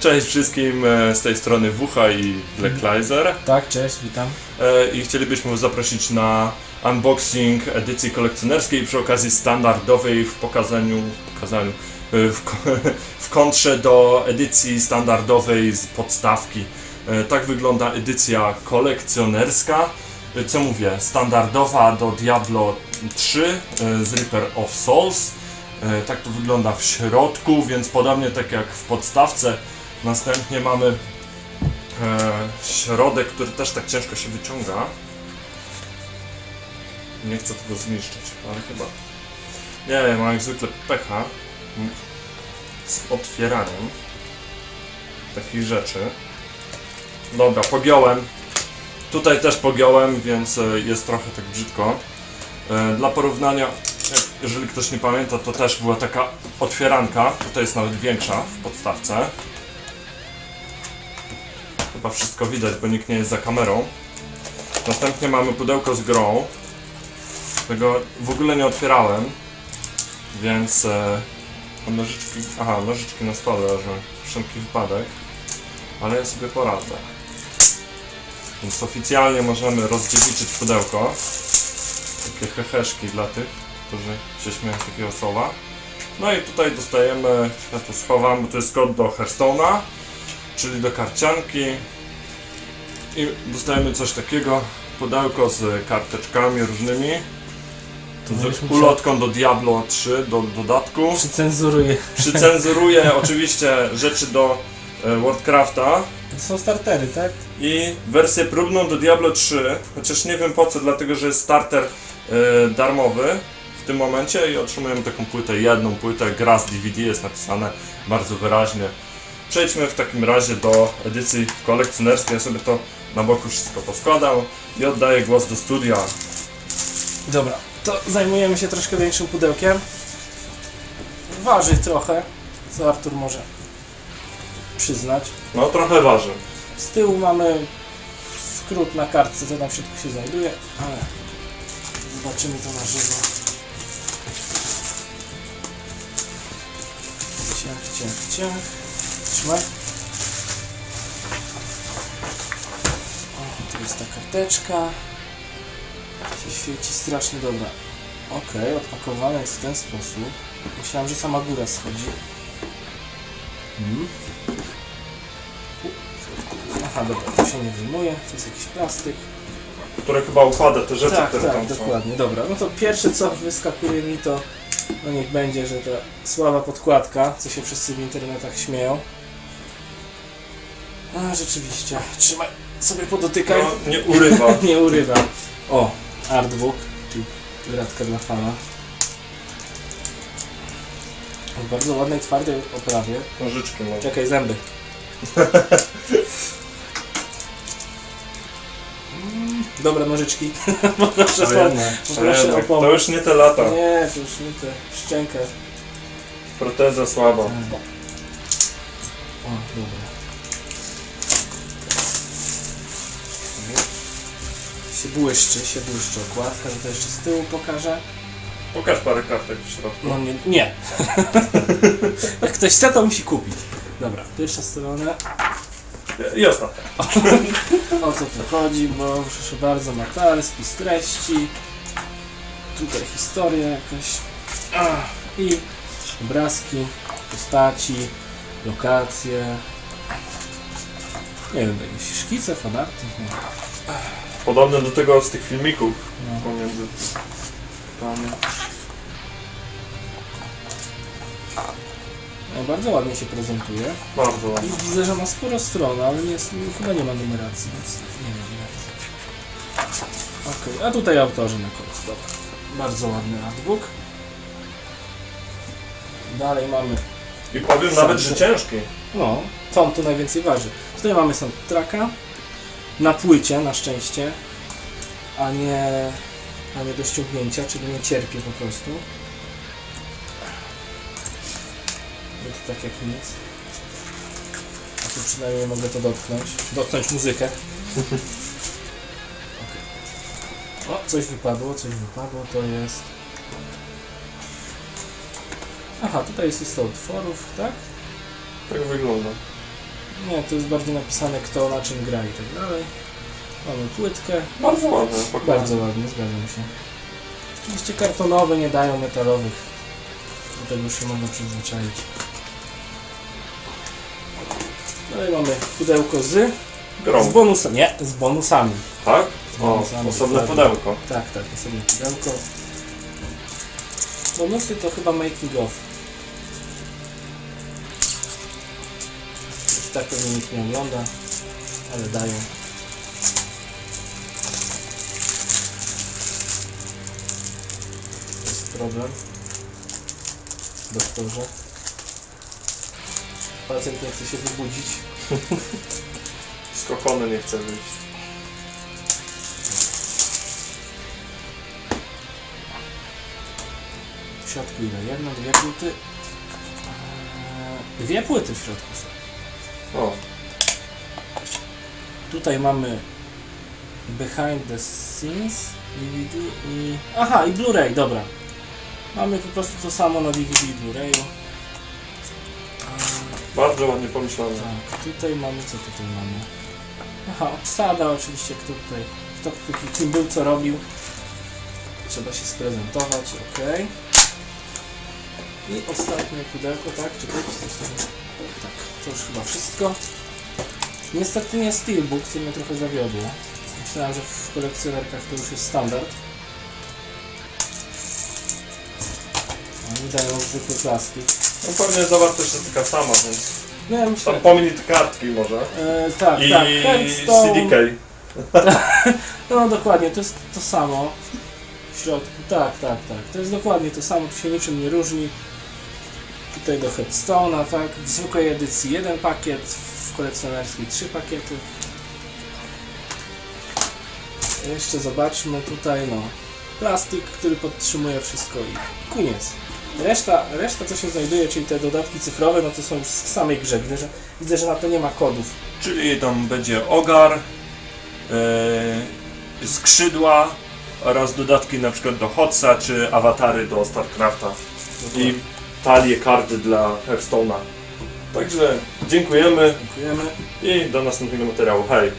Cześć wszystkim e, z tej strony Wucha i Black Lizer Tak, cześć, witam. E, i chcielibyśmy zaprosić na unboxing edycji kolekcjonerskiej przy okazji standardowej w pokazaniu, pokazaniu e, w, w kontrze do edycji standardowej z podstawki. Tak wygląda edycja kolekcjonerska. Co mówię, standardowa do Diablo 3 e, z Reaper of Souls. Tak to wygląda w środku, więc podobnie tak jak w podstawce. Następnie mamy e, środek, który też tak ciężko się wyciąga. Nie chcę tego zniszczyć, ale chyba. Nie, mam jak zwykle pecha z otwieraniem takich rzeczy. Dobra, pogiąłem. Tutaj też pogiąłem, więc e, jest trochę tak brzydko. E, Dla porównania, jeżeli ktoś nie pamięta, to też była taka otwieranka. Tutaj jest nawet większa w podstawce. Chyba wszystko widać, bo nikt nie jest za kamerą. Następnie mamy pudełko z grą. Tego w ogóle nie otwierałem, więc e, nożyczki, aha, nożyczki na stole leżą, wszelki wypadek, ale ja sobie poradzę. Więc oficjalnie możemy rozdziewiczyć pudełko. Takie heheszki dla tych, którzy się śmieją takiego słowa. No i tutaj dostajemy, ja to schowam, bo to jest kod do Hearthstone'a czyli do karcianki. I dostajemy coś takiego, pudełko z karteczkami różnymi. Z ulotką do Diablo 3 do dodatku. Przycenzuruję. przycenzuruję oczywiście rzeczy do e, Warcrafta. To są startery, tak? i wersję próbną do Diablo 3 chociaż nie wiem po co, dlatego że jest starter e, darmowy w tym momencie i otrzymujemy taką płytę, jedną płytę, gra z DVD jest napisane bardzo wyraźnie Przejdźmy w takim razie do edycji kolekcjonerskiej. Ja sobie to na boku wszystko poskładam i oddaję głos do studia. Dobra, to zajmujemy się troszkę większym pudełkiem. Waży trochę, co Artur może przyznać. No trochę waży. Z tyłu mamy skrót na kartce, co tam w środku się znajduje, ale zobaczymy to na żywo. Ciach, ciach, ciach. Trzymaj. O, tu jest ta karteczka. Się świeci strasznie dobra. Okej, odpakowane jest w ten sposób. Myślałem, że sama góra schodzi. Mhm. Aha, dobra, to się nie wyjmuje, to jest jakiś plastyk. Które chyba układa te rzeczy, tak, które tak, tam są. dokładnie, dobra. No to pierwsze co wyskakuje mi to, no niech będzie, że ta słaba podkładka, co się wszyscy w internetach śmieją. A, rzeczywiście, trzymaj, sobie podotykaj. No, nie urywa. nie urywa. O, artbook, czyli gratka dla fana. W bardzo ładnej, twardej oprawie. Nożyczki może. Czekaj, zęby. Mm, Dobra, nożyczki. Poproszę, To po, jednak, o jednak. To pomoc. już nie te lata. Nie, to już nie te szczękę. Proteza słaba. O, dobra. Się błyszczy, się błyszczy okładka, to jeszcze z tyłu pokażę. Pokaż parę kartek w środku. No nie, nie. Jak ktoś chce, to musi kupić. Dobra, pierwsza strona. I ostatnia. O co tu chodzi, bo proszę bardzo, materiał, spis treści. Tutaj historia jakaś. I obrazki, postaci, lokacje. Nie wiem, jakieś szkice, fanarty. Nie. Podobne do tego z tych filmików No. pomiędzy. Tam. No, bardzo ładnie się prezentuje. Bardzo I ładnie. widzę, że ma sporo stron, ale nie, chyba nie ma numeracji, więc nie. Okej, a tutaj autorzy na końcu. Dobra. Bardzo ładny artbook. Dalej mamy I powiem nawet, że ciężki. No, to on tu najwięcej waży. Tutaj mamy soundtracka na płycie, na szczęście, a nie, a nie do ściągnięcia, czyli nie cierpię po prostu. No to tak jak nic. A tu przynajmniej mogę to dotknąć. Dotknąć muzykę. O, coś wypadło, coś wypadło, to jest... Aha, tutaj jest lista utworów, tak? Tak wygląda. Nie, to jest bardziej napisane kto na czym gra i tak dalej. Mamy płytkę. Bardzo ładne. Bardzo ładnie, zgadzam się. Oczywiście kartonowe nie dają metalowych. Do tego już się można przyzwyczaić. Dalej mamy pudełko z, z Grą. bonusami. Nie, z bonusami. Tak? Z O, bonusami, osobne dokładnie. pudełko. Tak, tak, osobne pudełko. Bonusy to chyba making of. Tak pewnie nikt nie ogląda, ale dają. To jest problem. Doktorze. Pacjent nie chce się wybudzić. Skokony nie chce wyjść. W środku ile? Jedna, dwie płyty? Eee, Dwie płyty w środku są. O, Tutaj mamy Behind the Scenes DVD i... Aha, i Blu-ray, dobra. Mamy po prostu to samo na DVD i Blu-rayu. bardzo ładnie pomyślane. Tak, tutaj mamy, co tutaj mamy? Aha, obsada oczywiście, kto tutaj, kto, kto, kim był, co robił. Trzeba się sprezentować, ok. I ostatnie pudełko, tak? Czy to coś tam? Tak, to już chyba wszystko. Niestety nie Steelbook, co mnie trochę zawiodło. Myślałem, że w kolekcjonerkach to już jest standard. Oni dają zwykły plastik. No pewnie zawartość jest taka sama, więc No ja myślę... tam pomiń te kartki może. E, tak, I tak. Headstone. CDK. No dokładnie, to jest to samo w środku. Tak, tak, tak. To jest dokładnie to samo, tu się niczym nie różni. Tutaj do Headstone'a, tak. W zwykłej edycji jeden pakiet, w kolekcjonerskiej trzy pakiety. Jeszcze zobaczmy tutaj, no. Plastik, który podtrzymuje wszystko i koniec. Reszta, reszta co się znajduje, czyli te dodatki cyfrowe, no to są już z samej grze. Widzę, że, widzę, że na to nie ma kodów. Czyli tam będzie ogar, yy, skrzydła oraz dodatki na przykład do Hotsa czy awatary do StarCrafta i talie karty dla Hearthstone'a. Także dziękujemy Dziękujemy. i do następnego materiału. Hej!